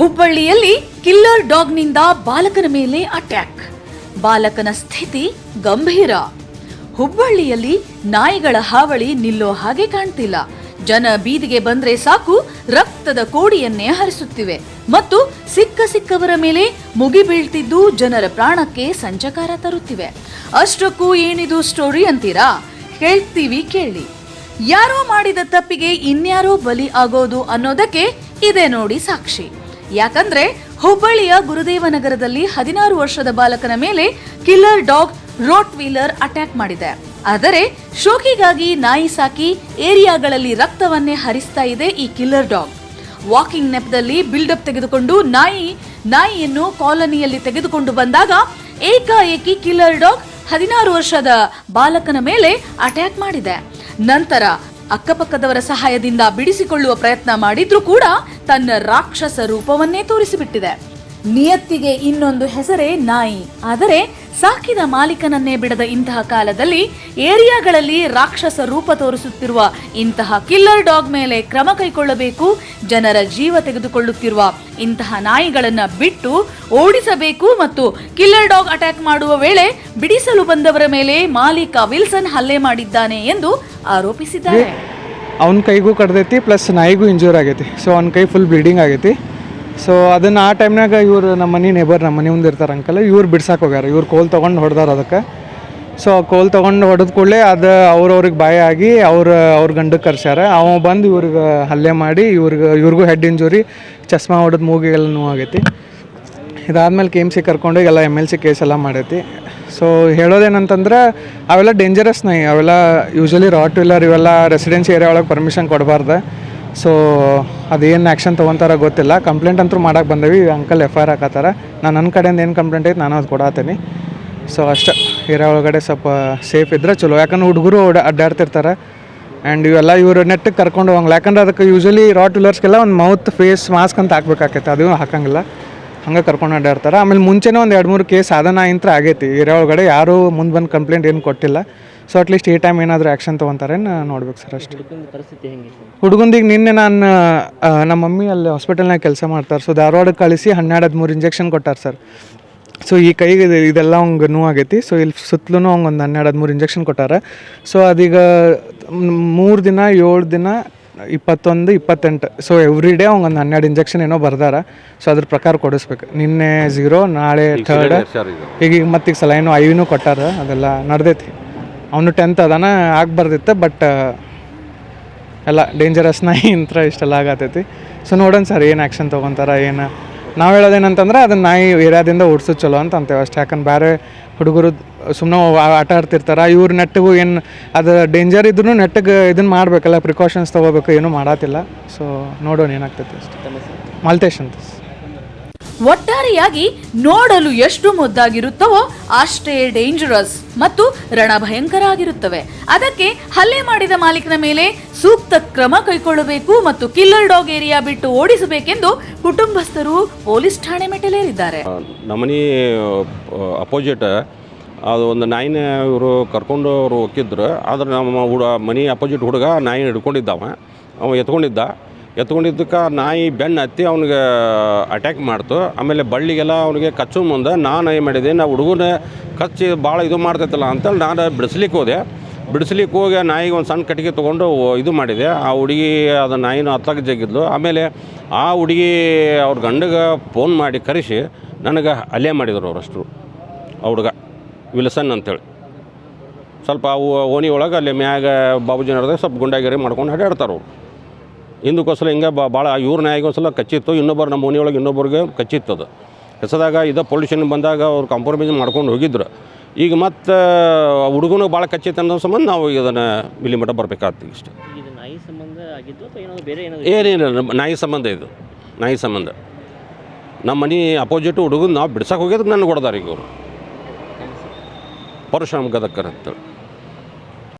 ಹುಬ್ಬಳ್ಳಿಯಲ್ಲಿ ಕಿಲ್ಲರ್ ಡಾಗ್ನಿಂದ ಬಾಲಕನ ಮೇಲೆ ಅಟ್ಯಾಕ್ ಬಾಲಕನ ಸ್ಥಿತಿ ಗಂಭೀರ. ಹುಬ್ಬಳ್ಳಿಯಲ್ಲಿ ನಾಯಿಗಳ ಹಾವಳಿ ನಿಲ್ಲೋ ಹಾಗೆ ಕಾಣ್ತಿಲ್ಲ. ಜನ ಬೀದಿಗೆ ಬಂದ್ರೆ ಸಾಕು ರಕ್ತದ ಕೋಡಿಯನ್ನೇ ಹರಿಸುತ್ತಿವೆ. ಮತ್ತು ಸಿಕ್ಕ ಸಿಕ್ಕವರ ಮೇಲೆ ಮುಗಿಬೀಳ್ತಿದ್ದು ಜನರ ಪ್ರಾಣಕ್ಕೆ ಸಂಚಕಾರ ತರುತ್ತಿವೆ. ಅಷ್ಟಕ್ಕೂ ಏನಿದು ಸ್ಟೋರಿ ಅಂತೀರಾ? ಹೇಳ್ತೀವಿ ಕೇಳಿ. ಯಾರೋ ಮಾಡಿದ ತಪ್ಪಿಗೆ ಇನ್ಯಾರೋ ಬಲಿ ಆಗೋದು ಅನ್ನೋದಕ್ಕೆ ಇದೆ ನೋಡಿ ಸಾಕ್ಷಿ. ಯಾಕಂದ್ರೆ ಹುಬ್ಬಳ್ಳಿಯ ಗುರುದೇವನಗರದಲ್ಲಿ ಹದಿನಾರು ವರ್ಷದ ಬಾಲಕನ ಮೇಲೆ killer dog rottweiler attack ಮಾಡಿದೆ. ಆದರೆ ಶೋಕಿಗಾಗಿ ನಾಯಿ ಸಾಕಿ ಏರಿಯಾಗಳಲ್ಲಿ ರಕ್ತವನ್ನೇ ಹರಿಸ್ತಾ ಇದೆ ಈ ಕಿಲ್ಲರ್ ಡಾಗ್. ವಾಕಿಂಗ್ ನೆಪದಲ್ಲಿ ಬಿಲ್ಡಪ್ ತೆಗೆದುಕೊಂಡು ನಾಯಿ, ನಾಯಿಯನ್ನು ಕಾಲೋನಿಯಲ್ಲಿ ತೆಗೆದುಕೊಂಡು ಬಂದಾಗ ಏಕಾಏಕಿ ಕಿಲ್ಲರ್ ಡಾಗ್ ಹದಿನಾರು ವರ್ಷದ ಬಾಲಕನ ಮೇಲೆ ಅಟ್ಯಾಕ್ ಮಾಡಿದೆ. ನಂತರ ಅಕ್ಕಪಕ್ಕದವರ ಸಹಾಯದಿಂದ ಬಿಡಿಸಿಕೊಳ್ಳುವ ಪ್ರಯತ್ನ ಮಾಡಿದ್ರೂ ಕೂಡ ತನ್ನ ರಾಕ್ಷಸ ರೂಪವನ್ನೇ ತೋರಿಸಿಬಿಟ್ಟಿದೆ. ನಿಯತ್ತಿಗೆ ಇನ್ನೊಂದು ಹೆಸರೇ ನಾಯಿ. ಆದರೆ ಸಾಕಿದ ಮಾಲೀಕನನ್ನೇ ಬಿಡದ ಇಂತಹ ಕಾಲದಲ್ಲಿ ಏರಿಯಾಗಳಲ್ಲಿ ರಾಕ್ಷಸ ರೂಪ ತೋರಿಸುತ್ತಿರುವ ಇಂತಹ ಕಿಲ್ಲರ್ ಡಾಗ್ ಮೇಲೆ ಕ್ರಮ ಕೈಗೊಳ್ಳಬೇಕು ಜನರ ಜೀವ ತೆಗೆದುಕೊಳ್ಳುತ್ತಿರುವ ಇಂತಹ ನಾಯಿಗಳನ್ನು ಬಿಟ್ಟು ಓಡಿಸಬೇಕು ಮತ್ತು ಕಿಲ್ಲರ್ ಡಾಗ್ ಅಟ್ಯಾಕ್ ಮಾಡುವ ವೇಳೆ ಬಿಡಿಸಲು ಬಂದವರ ಮೇಲೆ ಮಾಲೀಕ ವಿಲ್ಸನ್ ಹಲ್ಲೆ ಮಾಡಿದ್ದಾನೆ ಎಂದು ಆರೋಪಿಸಿದ್ದಾರೆ. ಅವನ ಕೈಗೂ ಕಡ್ದೈತಿ, ಪ್ಲಸ್ ನಾಯಿಗೂ ಇಂಜೂರ್ ಆಗೈತಿ. ಸೊ ಅವ್ನ ಕೈ ಫುಲ್ ಬ್ಲೀಡಿಂಗ್ ಆಗೈತಿ. ಸೊ ಅದನ್ನು ಆ ಟೈಮ್ನಾಗ ಇವರು ನಮ್ಮ ಮನೆ ನೇಬರ್ ನಮ್ಮ ಮನೆ ಮುಂದೆ ಇರ್ತಾರೆ ಅಂಕಲ್ ಇವ್ರು ಬಿಡ್ಸಕ್ಕೆ ಹೋಗ್ಯಾರ. ಇವ್ರು ಕೋಲ್ ತೊಗೊಂಡು ಹೊಡೆದಾರ ಅದಕ್ಕೆ. ಸೊ ಕೋಲ್ ತೊಗೊಂಡು ಹೊಡೆದ ಕೂಡಲೇ ಅದು ಅವ್ರವ್ರಿಗೆ ಬಾಯ ಆಗಿ ಅವ್ರ ಅವ್ರ ಗಂಡಕ್ಕೆ ಕರ್ಸ್ಯಾರ. ಅವ ಬಂದು ಇವ್ರಿಗೆ ಹಲ್ಲೆ ಮಾಡಿ ಇವ್ರಿಗೆ, ಇವ್ರಿಗೂ ಹೆಡ್ ಇಂಜುರಿ ಚಸ್ಮಾ ಹೊಡೆದು ಮೂಗಿಗೆಲ್ಲ ನೋವಾಗೈತಿ ಇದಾದ್ಮೇಲೆ ಕೆ ಎಂ ಸಿ ಕರ್ಕೊಂಡು ಎಲ್ಲ ಎಂ ಎಲ್ ಸಿ ಕೇಸ್ ಎಲ್ಲ ಮಾಡೈತಿ. ಸೊ ಹೇಳೋದೇನಂತಂದ್ರೆ ಅವೆಲ್ಲ ಡೇಂಜರಸ್ ನಾಯಿ. ಅವೆಲ್ಲ ಯೂಶ್ವಲಿ ರಾಟ್ ವೀಲರ್ ಇವೆಲ್ಲ ರೆಸಿಡೆನ್ಸಿ ಏರಿಯಾ ಒಳಗೆ ಪರ್ಮಿಷನ್ ಕೊಡಬಾರ್ದು. ಸೊ ಅದೇನು ಆ್ಯಕ್ಷನ್ ತೊಗೊತಾರ ಗೊತ್ತಿಲ್ಲ. ಕಂಪ್ಲೇಂಟ್ ಅಂತೂ ಮಾಡೋಕೆ ಬಂದೇವಿ. ಅಂಕಲ್ ಎಫ್ ಐ ಆರ್ ಹಾಕತ್ತಾರ. ನಾನು ನನ್ನ ಕಡೆಯಿಂದ ಏನು ಕಂಪ್ಲೇಂಟ್ ಐತೆ ನಾನು ಅದು ಕೊಡತ್ತೀನಿ ಸೊ ಅಷ್ಟೇ. ಏರಿಯಾ ಒಳಗಡೆ ಸ್ವಲ್ಪ ಸೇಫ್ ಇದ್ರೆ ಚಲೋ. ಯಾಕಂದ್ರೆ ಹುಡುಗರು ಅಡ್ಡಾಡ್ತಿರ್ತಾರೆ. ಆ್ಯಂಡ್ ಇವೆಲ್ಲ ಇವರು ನೆಟ್ಟಿಗೆ ಕರ್ಕೊಂಡು ಹೋಗಂಗಿಲ್ಲ. ಯಾಕಂದ್ರೆ ಅದಕ್ಕೆ ಯೂಶ್ವಲಿ ರಾಟ್ ವೀಲರ್ಸ್ಗೆಲ್ಲ ಒಂದು ಮೌತ್ ಫೇಸ್ ಮಾಸ್ಕ್ ಅಂತ ಹಾಕ್ಬೇಕಾಕೈತೆ. ಅದು ಹಾಕಂಗಿಲ್ಲ. ಹಂಗೆ ಕರ್ಕೊಂಡು ಅಡ್ಡಾಡ್ತಾರೆ. ಆಮೇಲೆ ಮುಂಚೆನೇ ಒಂದು ಎರಡು ಮೂರು ಕೇಸ್ ಅದನ್ನ ಇಂತ್ರ ಆಗೈತಿ. ಏರಿಯಾ ಒಳಗಡೆ ಯಾರೂ ಮುಂದೆ ಬಂದು ಕಂಪ್ಲೇಂಟ್ ಏನು ಕೊಟ್ಟಿಲ್ಲ. ಸೊ ಅಟ್ಲೀಸ್ಟ್ ಈ ಟೈಮ್ ಏನಾದರೂ ಆ್ಯಕ್ಷನ್ ತೊಗೊತಾರೆ ನೋಡ್ಬೇಕು ಸರ್ ಅಷ್ಟೇ. ಪರಿಸ್ಥಿತಿ ಹುಡುಗಂದಿಗೆ ನಿನ್ನೆ ನಾನು ನಮ್ಮ ಮಮ್ಮಿ ಅಲ್ಲಿ ಹಾಸ್ಪಿಟಲ್ನಾಗ ಕೆಲಸ ಮಾಡ್ತಾರೆ. ಸೊ ಧಾರವಾಡಕ್ಕೆ ಕಳಿಸಿ ಹನ್ನೆರಡು ಹದಿಮೂರು ಇಂಜೆಕ್ಷನ್ ಕೊಟ್ಟಾರೆ ಸರ್ ಸೊ ಈ ಕೈಗೆ ಇದು- ಇದೆಲ್ಲ ಅವ್ಗೆ ಆಗೈತಿ ಸೊ ಇಲ್ಲಿ ಸುತ್ತಲೂ ಅವ್ಗೆ ಒಂದು ಹನ್ನೆರಡು ಹದಿಮೂರು ಇಂಜೆಕ್ಷನ್ ಕೊಟ್ಟಾರೆ. ಸೊ ಅದೀಗ ಮೂರು ದಿನ ಏಳು ದಿನ ಇಪ್ಪತ್ತೊಂದು ಇಪ್ಪತ್ತೆಂಟು ಸೊ ಎವ್ರಿ ಡೇ ಅವ್ಗೆ ಒಂದು ಹನ್ನೆರಡು ಇಂಜೆಕ್ಷನ್ ಏನೋ ಬರ್ದಾರ. ಸೊ ಅದ್ರ ಪ್ರಕಾರ ಕೊಡಿಸ್ಬೇಕು. ನಿನ್ನೆ ಝೀರೋ ನಾಳೆ ಥರ್ಡ್ ಈಗ ಈಗ ಮತ್ತೀಗ ಸಲೈನು ಐವಿನೂ ಕೊಟ್ಟಾರ ಅದೆಲ್ಲ ನಡ್ದೈತಿ. ಅವನು ಟೆಂತ್ ಅದಾನ ಆಗ್ಬಾರ್ದಿತ್ತು ಬಟ್ ಎಲ್ಲ ಡೇಂಜರಸ್ ನಾಯಿ ಇಂತ್ರ ಇಷ್ಟೆಲ್ಲ ಆಗತೈತಿ. ಸೊ ನೋಡೋಣ ಸರ್ ಏನು ಆ್ಯಕ್ಷನ್ ತೊಗೊತಾರ ಏನು? ನಾವು ಹೇಳೋದೇನಂತಂದ್ರೆ ಅದನ್ನ ನಾಯಿ ಏರಿಯಾದಿಂದ ಓಡಿಸೋದು ಚಲೋ ಅಂತ ಅಂತೇವೆ ಅಷ್ಟೇ. ಯಾಕಂದ್ರೆ ಬೇರೆ ಹುಡುಗರು ಸುಮ್ಮನೆ ಆಟ ಆಡ್ತಿರ್ತಾರೆ ಇವ್ರ ನೆಟ್ಟಿಗೂ ಏನು ಅದು ಡೇಂಜರ್ ಇದ್ರೂ ನೆಟ್ಟಿಗೆ ಇದನ್ನು ಮಾಡಬೇಕಲ್ಲ ಪ್ರಿಕಾಷನ್ಸ್ ತೊಗೋಬೇಕು ಏನೂ ಮಾಡತ್ತಿಲ್ಲ ಸೊ ನೋಡೋಣ ಏನಾಗ್ತೈತಿ ಅಷ್ಟೇ. ಮಾಲ್ತೇಶ್ ಅಂತ. ಒಟ್ಟಾರೆಯಾಗಿ ನೋಡಲು ಎಷ್ಟು ಮುದ್ದಾಗಿರುತ್ತವೋ ಅಷ್ಟೇ ಡೇಂಜರಸ್ ಮತ್ತು ರಣಭಯಂಕರ ಆಗಿರುತ್ತವೆ ಅದಕ್ಕೆ ಹಲ್ಲೆ ಮಾಡಿದ ಮಾಲೀಕನ ಮೇಲೆ ಸೂಕ್ತ ಕ್ರಮ ಕೈಗೊಳ್ಳಬೇಕು ಮತ್ತು ಕಿಲ್ಲರ್ ಡಾಗ್ ಏರಿಯಾ ಬಿಟ್ಟು ಓಡಿಸಬೇಕೆಂದು ಕುಟುಂಬಸ್ಥರು ಪೊಲೀಸ್ ಠಾಣೆ ಮೆಟ್ಟಲೇರಿದ್ದಾರೆ. ನಮನಿ ಅಪೋಸಿಟ್ ಅದು ಒಂದು ನಾಯಿನ ಇವರು ಕರ್ಕೊಂಡು ಅವರು ಹೋಗಿದ್ರು ಆದ್ರೆ ನಮ್ಮ ಹುಡ, ಮನೆ ಅಪೋಸಿಟ್ ಹುಡುಗ ನಾಯಿ ಹಿಡ್ಕೊಂಡಿದ್ದವ. ಅವ ಎತ್ಕೊಂಡಿದ್ದ. ಎತ್ಕೊಂಡಿದ್ದಕ್ಕೆ ನಾಯಿ ಬೆನ್ನು ಹತ್ತಿ ಅವ್ನಿಗೆ ಅಟ್ಯಾಕ್ ಮಾಡ್ತು. ಆಮೇಲೆ ಬಳ್ಳಿಗೆಲ್ಲ ಅವನಿಗೆ ಕಚ್ಚು ಮುಂದೆ, ನಾನು ಏನು ಮಾಡಿದೆ, ನಾ ಹುಡುಗನ ಕಚ್ಚಿ ಭಾಳ ಇದು ಮಾಡ್ತೈತಲ್ಲ ಅಂತೇಳಿ ನಾನು ಬಿಡಿಸ್ಲಿಕ್ಕೆ ಹೋದೆ. ಬಿಡಿಸ್ಲಿಕ್ಕೆ ಹೋಗಿ ನಾಯಿಗೆ ಒಂದು ಸಣ್ಣ ಕಟ್ಟಿಗೆ ತೊಗೊಂಡು ಇದು ಮಾಡಿದೆ. ಆ ಹುಡುಗಿ ಅದು ನಾಯಿನ ಹತ್ತಾಗ ಜಗ್ಗಿದ್ಲು ಆಮೇಲೆ ಆ ಹುಡುಗಿ ಅವ್ರ ಗಂಡಗೆ ಫೋನ್ ಮಾಡಿ ಕರೆಸಿ, ನನಗೆ ಅಲೆ ಮಾಡಿದರು ಅವರಷ್ಟು ಆ ಹುಡುಗ, ವಿಲ್ಸನ್ ಅಂತೇಳಿ. ಸ್ವಲ್ಪ ಅವು ಓಣಿ ಒಳಗೆ ಅಲ್ಲಿ ಮ್ಯಾಗ ಬಾಬುಜಿ ನಡೆದಾಗ ಸ್ವಲ್ಪ ಗುಂಡಾಗಿರಿ ಮಾಡ್ಕೊಂಡು ಅಡ್ಡಾಡ್ತಾರೆ ಹಿಂದಕ್ಕೋಸ್ಕರ ಹಿಂಗೆ ಭಾಳ ಇವ್ರ ಒಂದ್ಸಲ ಕಚ್ಚಿತ್ತು ಇನ್ನೊಬ್ಬರು ನಮ್ಮ ಮನೆಯೊಳಗೆ ಇನ್ನೊಬ್ಬರಿಗೆ ಕಚ್ಚಿತ್ತು ಅದು. ಹೆಸದಾಗ ಇದು ಪೊಲ್ಯೂಷನ್ ಬಂದಾಗ ಅವ್ರು ಕಾಂಪ್ರಮೈಸ್ ಮಾಡ್ಕೊಂಡು ಹೋಗಿದ್ರು. ಈಗ ಮತ್ತೆ ಹುಡುಗನು ಭಾಳ ಕಚ್ಚಿತ್ತು ಅನ್ನೋ ಸಂಬಂಧ ನಾವು ಇದನ್ನು ಇಲ್ಲಿ ಮಟ್ಟ ಬರಬೇಕಾಗ್ತೀವಿ ಇಷ್ಟು ಏನೇನು ನಾಯಿ ಸಂಬಂಧ ಇದು. ನಾಯಿ ಸಂಬಂಧ. ನಮ್ಮ ಮನೆ ಅಪೋಸಿಟ್ ಹುಡುಗನ ನಾವು ಬಿಡ್ಸಕ್ಕೆ ಹೋಗಿದ್ರೆ ನನಗೆ ಹೊಡೆದಾರ ಈಗ ಅವರು. ಪರಶುರಾಮ್ ಗದಕ್ಕರ್ ಅಂತೇಳಿ